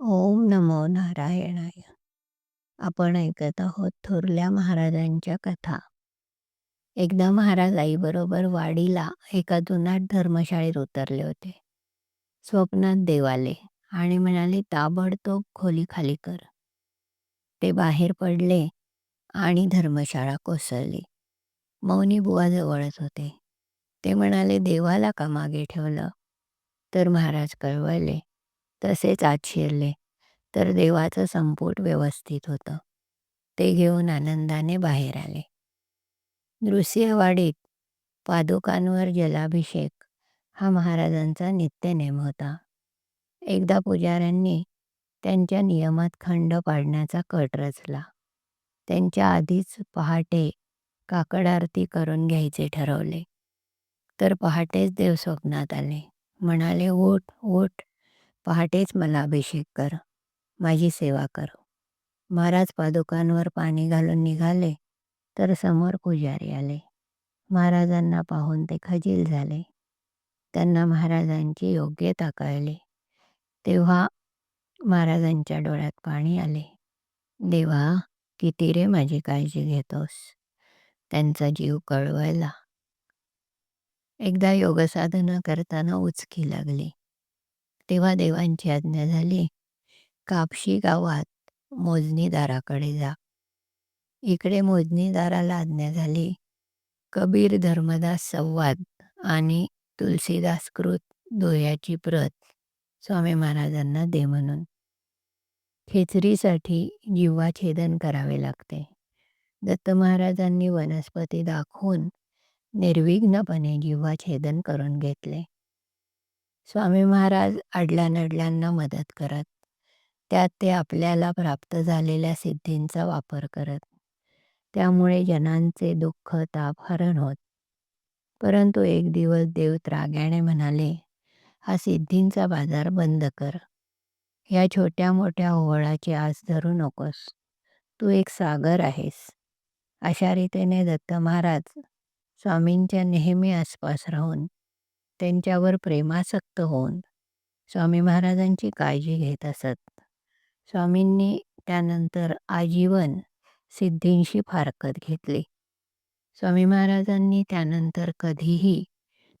ओम नमो नारायणाय. आपण ऐकत आहोत थोरल्या महाराजांच्या कथा. एकदा महाराज आईबरोबर वाडीला एका जुनाट धर्मशाळेत उतरले होते. स्वप्नात देव आले आणि म्हणाले ताबडतोब खोली खाली कर. ते बाहेर पडले आणि धर्मशाळा कोसळली. मौनी बुवा जवळच होते. ते म्हणाले देवाला का मागे ठेवलं? तर महाराज कळवले तसेच आत शिरले तर देवाचं संपूट व्यवस्थित होतं. ते घेऊन आनंदाने बाहेर आले. नृसिंहवाडीत पादुकांवर जलाभिषेक हा महाराजांचा नित्यनेम होता. एकदा पुजाऱ्यांनी त्यांच्या नियमात खंड पाडण्याचा कट रचला. त्यांच्या आधीच पहाटे काकड आरती करून घ्यायचे ठरवले. तर पहाटेच देव स्वप्नात आले. म्हणाले ओठ ओठ पहाटेच मला अभिषेक कर. माझी सेवा कर. महाराज पादुकांवर पाणी घालून निघाले तर समोर पुजारी आले. महाराजांना पाहून ते खजील झाले. त्यांना महाराजांची योग्यता कळली. तेव्हा महाराजांच्या डोळ्यात पाणी आले. देवा किती रे माझी काळजी घेतोस. त्यांचा जीव कळवायला. एकदा योगसाधना करताना उचकी लागली. तेव्हा देवांची आज्ञा झाली कापशी गावात मोजणीदाराकडे जा. इकडे मोजणीदाराला आज्ञा झाली कबीर धर्मदास संवाद आणि तुलसीदास कृत दोह्याची प्रत स्वामी महाराजांना दे म्हणून. खेचरीसाठी जीवाछेदन करावे लागते. दत्त महाराजांनी वनस्पती दाखवून निर्विघ्नपणे जीवाछेदन करून घेतले. स्वामी महाराज अडल्यानडल्यांना मदत करत त्यात ते आपल्याला प्राप्त झालेल्या सिद्धींचा वापर करत. त्यामुळे जनांचे दुःख ताप हरण होत. परंतु एक दिवस देव त्राग्याने म्हणाले हा सिद्धींचा बाजार बंद कर. ह्या छोट्या मोठ्या ओवळाची आस धरू नकोस. तू एक सागर आहेस. अशा रीतीने दत्त महाराज स्वामींच्या नेहमी आसपास राहून त्यांच्यावर प्रेमासक्त होऊन स्वामी महाराजांची काळजी घेत असत. स्वामींनी त्यानंतर आजीवन सिद्धींशी फारकत घेतली. स्वामी महाराजांनी त्यानंतर कधीही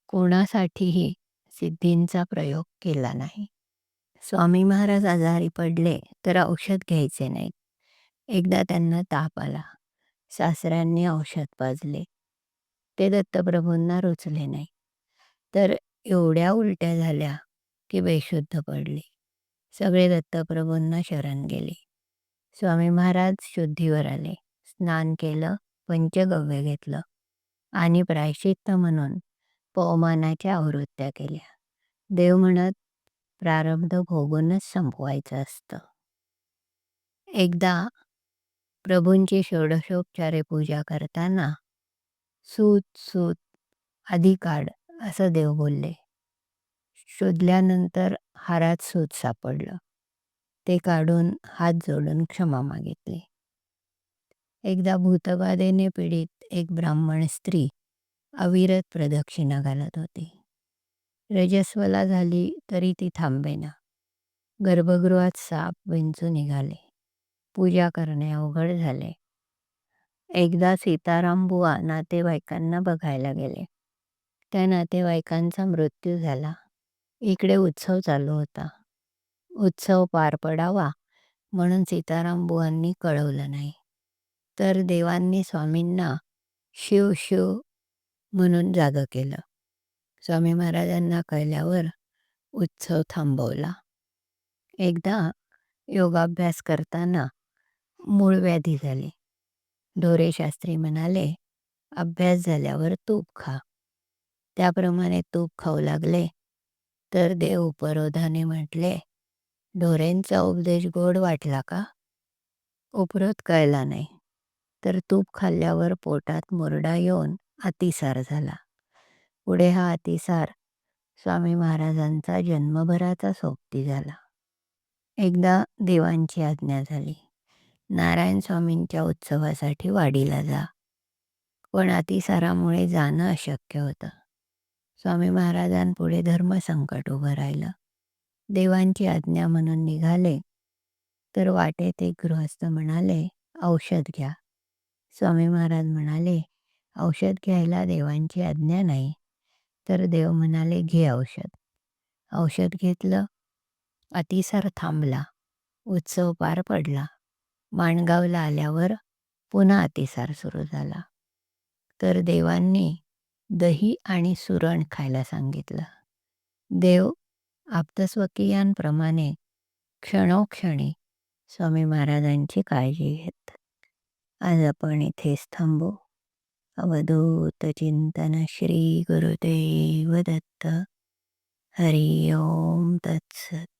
कोणासाठीही सिद्धींचा प्रयोग केला नाही. स्वामी महाराज आजारी पडले तर औषध घ्यायचे नाहीत. एकदा त्यांना ताप आला. सासऱ्यांनी औषध पाजले. ते दत्तप्रभूंना रुचले नाही तर एवढ्या उलट्या झाल्या की बेशुद्ध पडली. सगळे दत्तप्रभूंना शरण गेले. स्वामी महाराज शुद्धीवर आले. स्नान केलं पंचगव्य घेतलं आणि प्रायश्चित्त म्हणून पवमानाच्या आवृत्त्या केल्या. देव म्हणत प्रारब्ध भोगूनच संपवायचं असतं. एकदा प्रभूंची षोडशोपचारे पूजा करताना सूत सूत आधी काढ असं देव बोलले. शोधल्यानंतर हारात सूत सापडलं. ते काढून हात जोडून क्षमा मागितली. एकदा भूतबाधेने पीडित एक ब्राह्मण स्त्री अविरत प्रदक्षिणा घालत होती. रजस्वला झाली तरी ती थांबेना. गर्भगृहात साप विंचू निघाले. पूजा करणे अवघड झाले. एकदा सीताराम बुवा नातेवाईकांना बघायला गेले. त्या नातेवाईकांचा मृत्यू झाला. इकडे उत्सव चालू होता. उत्सव पार पडावा म्हणून सीताराम बुवांनी कळवलं नाही. तर देवांनी स्वामींना शिव शिव म्हणून जागं केलं. स्वामी महाराजांना कळल्यावर उत्सव थांबवला. एकदा योगाभ्यास करताना मूळ व्याधी झाली. ढोरे शास्त्री म्हणाले अभ्यास झाल्यावर तूप खा. त्याप्रमाणे तूप खाऊ लागले. तर देव उपरोधाने म्हटले ढोरेंचा उपदेश गोड वाटला का? उपरोध कळला नाही. तर तूप खाल्ल्यावर पोटात मुरडा येऊन अतिसार झाला. पुढे हा अतिसार स्वामी महाराजांचा जन्मभराचा सोबती झाला. एकदा देवांची आज्ञा झाली नारायण स्वामींच्या उत्सवासाठी वाडीला जा. पण अतिसारामुळे जाणं अशक्य होतं. स्वामी महाराजांपुढे धर्मसंकट उभं राहिलं. देवांची आज्ञा म्हणून निघाले. तर वाटेत एक गृहस्थ म्हणाले औषध घ्या. स्वामी महाराज म्हणाले औषध घ्यायला देवांची आज्ञा नाही. तर देव म्हणाले घे औषध. औषध घेतलं. अतिसार थांबला. उत्सव पार पडला. माणगावला आल्यावर पुन्हा अतिसार सुरू झाला. तर देवांनी दही आणि सुरण खायला सांगितलं. देव आप्तस्वकीयांप्रमाणे क्षणोक्षणी स्वामी महाराजांची काळजी घेत. आज आपण इथेच थांबू. अवधूत चिंतन श्री गुरुदेव दत्त. हरि ओम तत्सत.